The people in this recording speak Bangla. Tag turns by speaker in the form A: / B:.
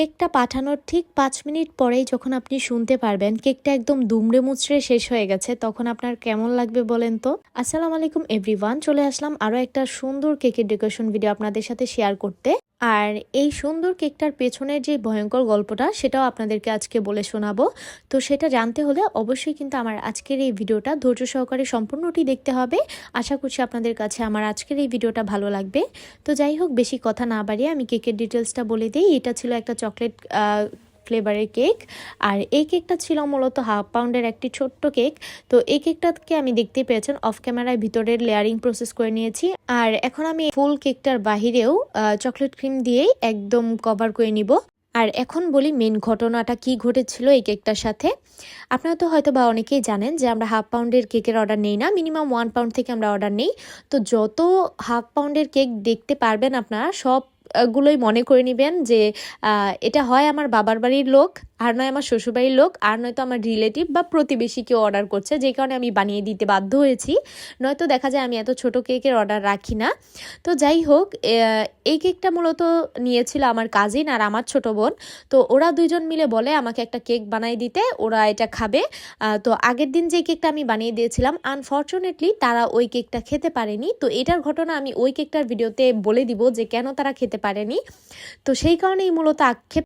A: কেকটা পাঠানোর ঠিক পাঁচ মিনিট পরেই যখন আপনি শুনতে পারবেন, কেকটা একদম দুমড়ে মুচড়ে শেষ হয়ে গেছে, তখন আপনার কেমন লাগবে বলেন তো? আসসালামু আলাইকুম এভরিওয়ান, চলে আসলাম আরও একটা সুন্দর কেকের ডেকোরেশন ভিডিও আপনাদের সাথে শেয়ার করতে। আর এই সুন্দর কেকটার পেছনের যে ভয়ঙ্কর গল্পটা, সেটাও আপনাদেরকে আজকে বলে শোনাবো। তো সেটা জানতে হলে অবশ্যই কিন্তু আমার আজকের এই ভিডিওটা ধৈর্য সহকারে সম্পূর্ণটি দেখতে হবে। আশা করছি আপনাদের কাছে আমার আজকের এই ভিডিওটা ভালো লাগবে। তো যাই হোক, বেশি কথা না বাড়িয়ে আমি কেকের ডিটেলসটা বলে দিই। এটা ছিল একটা চকলেট ফ্লেভারের কেক। আর এই কেকটা ছিল মূলত হাফ পাউন্ডের একটি ছোট্ট কেক। তো এই কেকটাকে আমি দেখতে পেয়েছেন, অফ ক্যামেরায় ভিতরের লেয়ারিং প্রসেস করে নিয়েছি। আর এখন আমি ফুল কেকটার বাহিরেও চকলেট ক্রিম দিয়েই একদম কভার করে নিব। আর এখন বলি মেন ঘটনাটা কি ঘটেছিল এই কেকটার সাথে। আপনারা তো হয়তো বা অনেকেই জানেন যে আমরা হাফ পাউন্ডের কেকের অর্ডার নেই না, মিনিমাম ওয়ান পাউন্ড থেকে আমরা অর্ডার নেই। তো যত হাফ পাউন্ডের কেক দেখতে পারবেন আপনারা, সব গুলোই মনে করে নেবেন যে এটা হয় আমার বাবার বাড়ির লোক, আর নয় আমার শ্বশুরবাড়ির লোক, আর নয়তো আমার রিলেটিভ বা প্রতিবেশী কেউ অর্ডার করছে, যে কারণে আমি বানিয়ে দিতে বাধ্য হয়েছি। নয়তো দেখা যায় আমি এত ছোট কেকের অর্ডার রাখি না। তো যাই হোক এই কেকটা মূলত নিয়েছিল আমার কাজিন আর আমার ছোট বোন। তো ওরা দুইজন মিলে বলে, আমাকে একটা কেক বানিয়ে দিতে, ওরা এটা খাবে। তো আগের দিন যে কেকটা আমি বানিয়ে দিয়েছিলাম আনফর্চুনেটলি তারা ওই কেকটা খেতে পারেনি। তো এটার ঘটনা আমি ওই কেকটার ভিডিওতে বলে দিব যে, কেন তারা খেতে পারেনি। তো সেই কারণেই মূলত আক্ষেপ